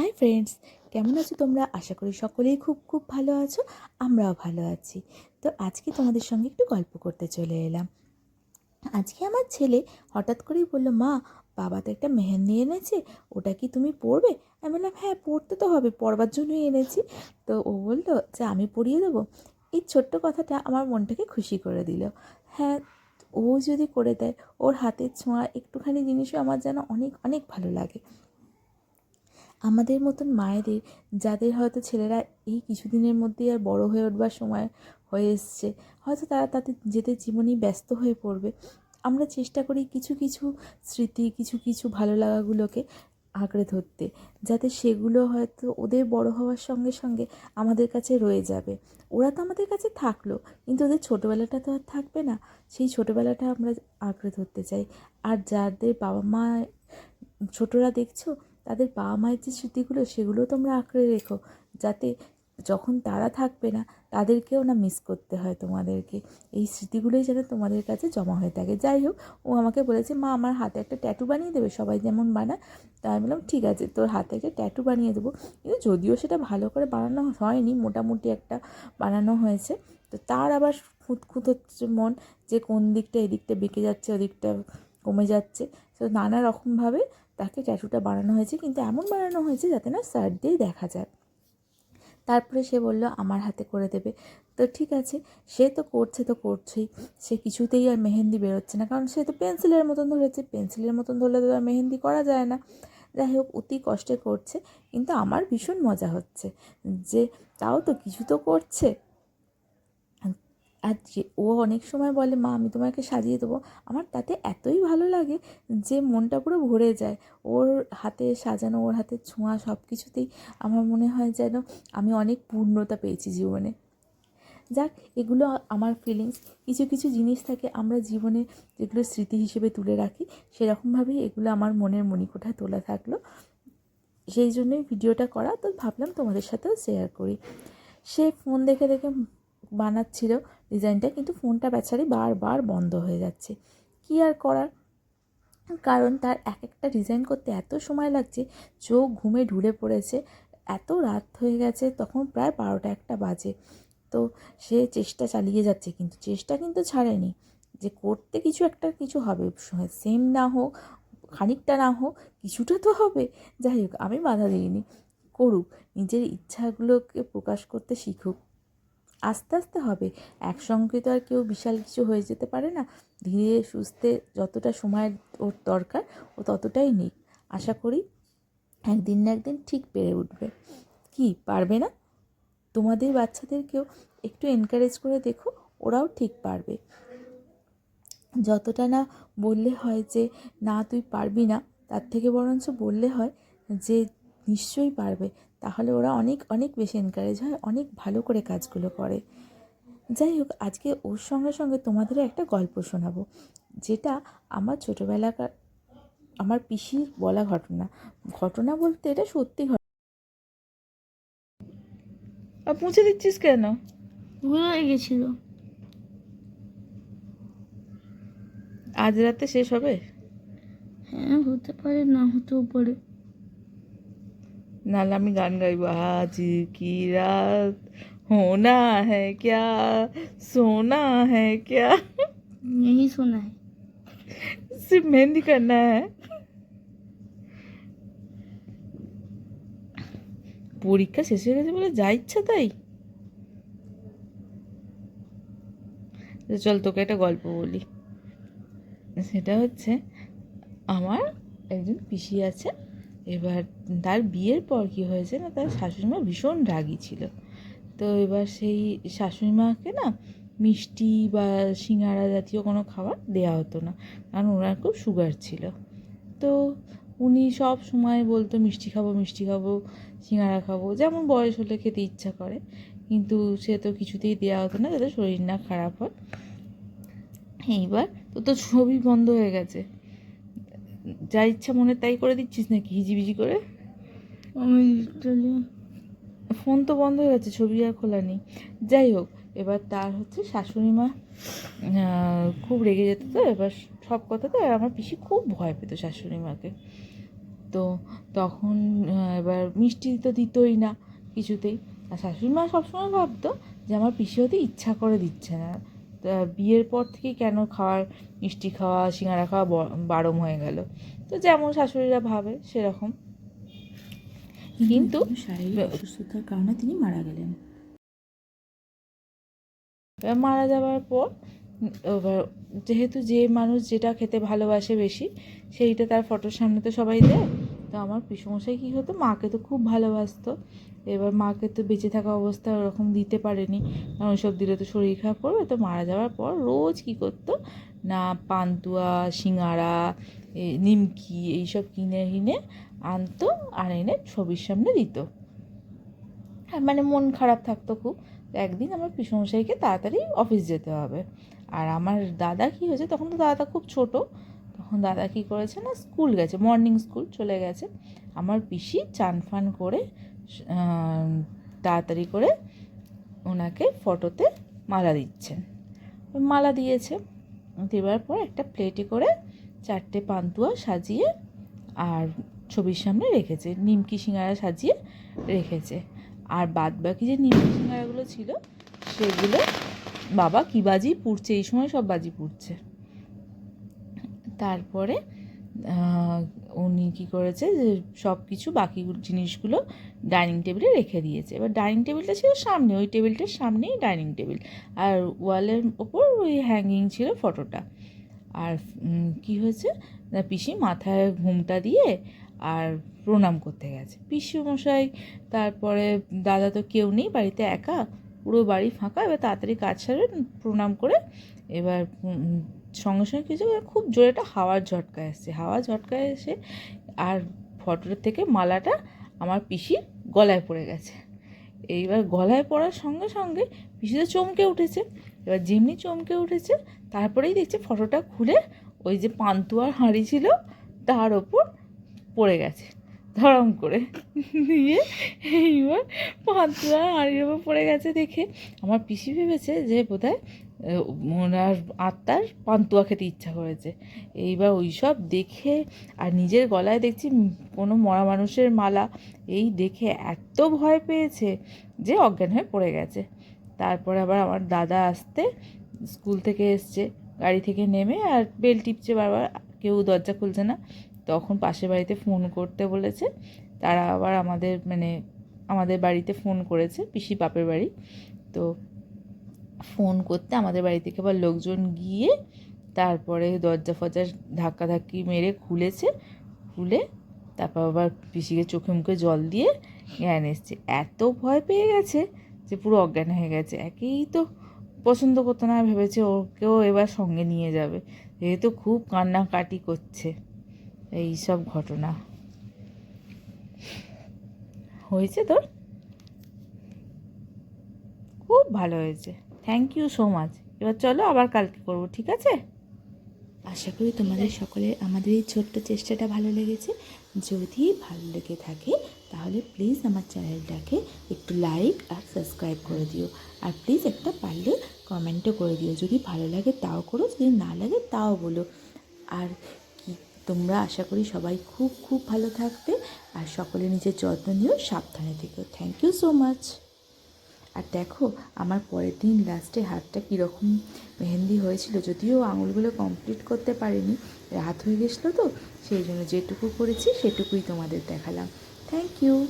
Hi friends, কেমন আছো তোমরা? আশা করি সকলেই খুব খুব ভালো আছো, আমরাও ভালো আছি। তো আজকে তোমাদের সঙ্গে একটু গল্প করতে চলে এলাম। আজকে আমার ছেলে হঠাৎ করেই বলল, মা, বাবা তো একটা মেহেন্দি এনেছে, ওটা কি তুমি পড়বে আমি বললাম হ্যাঁ পড়তে তো হবে পড়বার জন্যই এনেছি। তো ও বলল, যে, আমি পড়িয়ে দেবো। এই ছোট্ট কথাটা আমার মনটাকে খুশি করে দিল। হ্যাঁ ও যদি করে দেয়, ওর হাতের ছোঁয়া, একটুখানি জিনিসও আমার যেন অনেক অনেক ভালো লাগে। আমাদের মতন মায়েদের, যাদের হয়তো ছেলেরা এই কিছুদিনের মধ্যেই আর বড় হয়ে উঠবার সময় হয়ে এসছে, হয়তো তারা তাদের যেতে জীবনেই ব্যস্ত হয়ে পড়বে। আমরা চেষ্টা করি কিছু কিছু স্মৃতি, কিছু কিছু ভালো লাগাগুলোকে আঁকড়ে ধরতে, যাতে সেগুলো হয়তো ওদের বড় হওয়ার সঙ্গে সঙ্গে আমাদের কাছে রয়ে যাবে। ওরা তো আমাদের কাছে থাকল, কিন্তু ওদের ছোটোবেলাটা তো আর থাকবে না। সেই ছোটোবেলাটা আমরা আঁকড়ে ধরতে চাই। আর যাদের বাবা মা ছোটরা দেখছ তাদের বাবা মায়ের যে স্মৃতিগুলো, সেগুলো তোমরা আঁকড়ে রেখো। যাতে যখন তারা থাকবে না, তাদেরকেও না মিস করতে হয় তোমাদেরকে। এই স্মৃতিগুলোই যেন তোমাদের কাছে জমা হয়ে থাকে। যাই হোক, ও আমাকে বলেছে, মা, আমার হাতে একটা ট্যাটু বানিয়ে দেবে, সবাই যেমন বানায়। তা আমি বললাম, ঠিক আছে, তোর হাতে একটা ট্যাটু বানিয়ে দেবো। কিন্তু যদিও সেটা ভালো করে বানানো হয়নি, মোটামুটি একটা বানানো হয়েছে। তো তার আবার খুঁতখুত হচ্ছে মন, যে কোন দিকটা এদিকটা বেঁকে যাচ্ছে, ওদিকটা কমে যাচ্ছে। তো নানা রকমভাবে তাকে ট্যাটুটা বানানো হয়েছে, কিন্তু এমন বানানো হয়েছে যাতে না সাইড দিয়ে দেখা যায়। তারপরে সে বলল, আমার হাতে করে দেবে। তো ঠিক আছে, সে তো করছে তো করছেই, সে কিছুতেই আর মেহেন্দি বেরোচ্ছে না, কারণ সে তো পেন্সিলের মতন ধরেছে, পেন্সিলের মতন ধরলে তো আর মেহেন্দি করা যায় না। যাই হোক, অতি কষ্টে করছে, কিন্তু আমার ভীষণ মজা হচ্ছে, যে তাও তো কিছু তো করছে। আর যে ও অনেক সময় বলে, মা, আমি তোমাকে সাজিয়ে দেবো। আমার তাতে এতই ভালো লাগে যে মনটা পুরো ভরে যায়। ওর হাতে সাজানো, ওর হাতের ছোঁয়া সব কিছুতেই আমার মনে হয় যেন আমি অনেক পূর্ণতা পেয়েছি জীবনে। যাক, এগুলো আমার ফিলিংস কিছু কিছু জিনিস থাকে আমরা জীবনে যেগুলো স্মৃতি হিসেবে তুলে রাখি, সেরকমভাবেই এগুলো আমার মনের মণিকোঠায় তোলা থাকল। সেই জন্যই ভিডিওটা করা, তো ভাবলাম তোমাদের সাথেও শেয়ার করি। সে ফোন দেখে দেখে বানাচ্ছিল ডিজাইনটা, কিন্তু ফোনটা বেচারি বারবার বন্ধ হয়ে যাচ্ছে। কী আর করার? কারণ তার এক একটা ডিজাইন করতে এত সময় লাগছে, চোখ ঘুমে ঢুলে পড়েছে, এত রাত হয়ে গেছে, তখন প্রায় বারোটা একটা বাজে। তো সে চেষ্টা চালিয়ে যাচ্ছে, কিন্তু চেষ্টা কিন্তু ছাড়েনি যে করতে কিছু একটা কিছু হবে। সেম না হোক, খানিকটা না হোক, কিছুটা তো হবে। যাই হোক, আমি বাধা দিইনি। করুক, নিজের ইচ্ছাগুলোকে প্রকাশ করতে শিখুক। আস্তে আস্তে হবে। একসঙ্গে তো আর কেউ বিশাল কিছু হয়ে যেতে পারে না। ধীরে সুস্থে যতটা সময়ের ওর দরকার, ও ততটাই নিক। আশা করি একদিন না একদিন ঠিক পেরে উঠবে। কি, পারবে না? তোমাদের বাচ্চাদেরকেও একটু এনকারেজ করে দেখো, ওরাও ঠিক পারবে। যতটা না বললে হয় যে, না, তুই পারবি না, তার থেকে বরঞ্চ বললে হয় যে, নিশ্চয়ই পারবে। তাহলে ওরা অনেক অনেক বেশি এনকারেজ হয় অনেক ভালো করে কাজগুলো করে। যাই হোক আজকে ওর সঙ্গে সঙ্গে তোমাদেরও একটা গল্প শোনাবো যেটা আমার ছোটোবেলাকার আমার পিসির বলা ঘটনা। ঘটনা বলতে এটা সত্যি ঘটনা মুছে দিচ্ছিস কেন? ভুলে গেছিল। আজ রাতে শেষ হবে? হ্যাঁ হতে পারে না হতেও পারে। নাহলে আমি গান গাইবো আজ কি রাত হোনা হ্যাঁ ক্যা সোনা হ্যাঁ ক্যা यही सुना है सिर्फ मेहंदी करना है পরীক্ষা শেষ হয়ে গেছে বলে যা ইচ্ছা তাই তো চল তোকে একটা গল্প বলি সেটা হচ্ছে আমার একজন পিসি আছে এবার তার বিয়ের পর কী হয়েছে না, তার শাশুড়িমা ভীষণ রাগী ছিল। তো এবার সেই শাশুড়ি মাকে না মিষ্টি বা সিঙ্গারা জাতীয় কোনো খাবার দেওয়া হতো না, কারণ ওনার খুব সুগার ছিল। তো উনি সব সময় বলতো, মিষ্টি খাব মিষ্টি খাব, সিঙ্গারা খাব। যেমন বয়স হলে খেতে ইচ্ছা করে, কিন্তু সে তো কিছুতেই দেওয়া হতো না যাতে শরীর না খারাপ হয় এইবার তো তো ছবি বন্ধ হয়ে গেছে। যা ইচ্ছা মনে তাই করে দিচ্ছিস নাকি হিজিবিজি করে? ফোন তো বন্ধ হয়ে গেছে ছবি আর খোলা নেই। যাই হোক এবার তার হচ্ছে শাশুড়ি মা খুব রেগে যেত তো এবার সব কথা তো আর আমার পিসি খুব ভয় পেত শাশুড়ি মাকে। তো তখন এবার মিষ্টি তো দিতই না কিছুতেই। আর শাশুড়ি মা সবসময় ভাবতো যে আমার পিসি হতে ইচ্ছা করে দিচ্ছে না। বিয়ের পর থেকে কেন খাওয়ার মিষ্টি খাওয়া সিঙ্গারা খাওয়া বারম হয়ে গেল। তো যেমন শাশুড়িরা ভাবে সেরকম। কিন্তু শারীরিক অসুস্থতার কারণে তিনি মারা গেলেন। মারা যাওয়ার পর যেহেতু যে মানুষ যেটা খেতে ভালোবাসে বেশি সেইটা তার ফটোর সামনে তো সবাই দেয়। তো আমার পিসমশাই কী হতো, মাকে তো খুব ভালোবাসতো। এবার মাকে তো বেঁচে থাকা অবস্থা ওরকম দিতে পারেনি। কারণ ওইসব দিলে তো শরীর খারাপ করবে, তো মারা যাওয়ার পর রোজ কী করতো? না, পান্তুয়া সিঙাড়া নিমকি, এইসব কিনে কিনে আনতো আর এনে ছবির সামনে দিত। হ্যাঁ মানে মন খারাপ থাকতো খুব। একদিন আমার পিসমশাইকে তাড়াতাড়ি অফিস যেতে হবে। আর আমার দাদা কী হয়েছে, তখন তো দাদা খুব ছোট দাদা কী করেছে না, স্কুল গেছে মর্নিং স্কুল চলে গেছে। আমার পিসি চান ফান করে তাড়াতাড়ি করে ওনাকে ফটোতে মালা দিচ্ছেন মালা দিয়েছে, দেওয়ার পর একটা প্লেটে করে চারটে পান্তুয়া সাজিয়ে আর ছবির সামনে রেখেছে, নিমকি সিঙ্গারা সাজিয়ে রেখেছে। আর বাদ বাকি যে নিমকি সিঙ্গারাগুলো ছিল, সেগুলো বাবা কী বাজি পুড়ছে, এই সময় সব বাজি পুড়ছে। তারপরে উনি কী করেছে যে সব কিছু বাকি জিনিসগুলো ডাইনিং টেবিলে রেখে দিয়েছে। এবার ডাইনিং টেবিলটা ছিল সামনে, ওই টেবিলটার সামনেই ডাইনিং টেবিল। আর ওয়ালের ওপর ওই হ্যাঙ্গিং ছিল ফটোটা। আর কি হয়েছে? না, পিসি মাথায় ঘুমটা দিয়ে আর প্রণাম করতে গেছে। পিসি মশাই তারপরে দাদা তো কেউ নেই, বাড়িতে একা, পুরো বাড়ি ফাঁকা, এবার তাড়াতাড়ি কাজ সারে প্রণাম করে এবার সঙ্গে সঙ্গে কিছু খুব জোরে একটা হাওয়ার ঝটকা এসছে হাওয়া ঝটকা এসে আর ফটোর থেকে মালাটা আমার পিসির গলায় পড়ে গেছে। এইবার গলায় পড়ার সঙ্গে সঙ্গে পিসি তো চমকে উঠেছে। এবার যেমনি চমকে উঠেছে, তারপরেই দেখছে ফটোটা খুলে ওই যে পান্তুয়ার হাঁড়ি ছিল, তার ওপর পড়ে গেছে। ধরম করে দিয়ে এইবার পান্তুয়ার হাঁড়ির ওপর পড়ে গেছে দেখে। আমার পিসি ভেবেছে যে বোধহয় ওনার আত্মার পান্তুয়া খেতে ইচ্ছা করেছে। এইবার ওই সব দেখে আর নিজের গলায় দেখছি কোনো মরা মানুষের মালা। এই দেখে এত ভয় পেয়েছে যে অজ্ঞান হয়ে পড়ে গেছে। তারপরে আবার আমার দাদা আসতে স্কুল থেকে এসছে, গাড়ি থেকে নেমে আর বেল টিপছে বারবার, কেউ দরজা খুলছে না। তখন পাশের বাড়িতে ফোন করতে বলেছে, তারা আবার আমাদের মানে আমাদের বাড়িতে ফোন করেছে পিসি বাপের বাড়ি। তো ফোন করতে আমাদের বাড়ি থেকে আবার লোকজন গিয়ে তারপরে দরজা ফরজা ধাক্কাধাক্কি মেরে খুলেছে, খুলে তারপর আবার পিসিকে চোখে মুখে জল দিয়ে জ্ঞান এসছে। এত ভয় পেয়ে গেছে যে পুরো অজ্ঞান হয়ে গেছে। একেই তো পছন্দ করতো না, ভেবেছে ওকেও এবার সঙ্গে নিয়ে যাবে। যেহেতু খুব কান্নাকাটি করছে এই সব ঘটনা। হয়েছে তোর? খুব ভালো হয়েছে। থ্যাংক ইউ সো মাচ এবার চলো আবার কালকে করব, ঠিক আছে? আশা করি তোমাদের সকলের আমাদের এই ছোট্ট চেষ্টাটা ভালো লেগেছে। যদি ভালো লেগে থাকে, তাহলে প্লিজ আমার চ্যানেলটাকে একটু লাইক আর সাবস্ক্রাইব করে দিও। আর প্লিজ একটা পারলে কমেন্টও করে দিও। যদি ভালো লাগে তাও করো, যদি না লাগে তাও বলো। আর কি, তোমরা আশা করি সবাই খুব খুব ভালো থাকবে। আর সকলে নিজের যত্ন নিও, সাবধানে থেকো। থ্যাংক ইউ সো মাচ আর দেখো, আমার পরের দিন লাস্টে হাতটা কীরকম মেহেন্দি হয়েছিল, যদিও আঙুলগুলো কমপ্লিট করতে পারিনি, রাত হয়ে গেছিল তো, সেই জন্য যেটুকু করেছি সেটুকুই তোমাদের দেখালাম। Thank you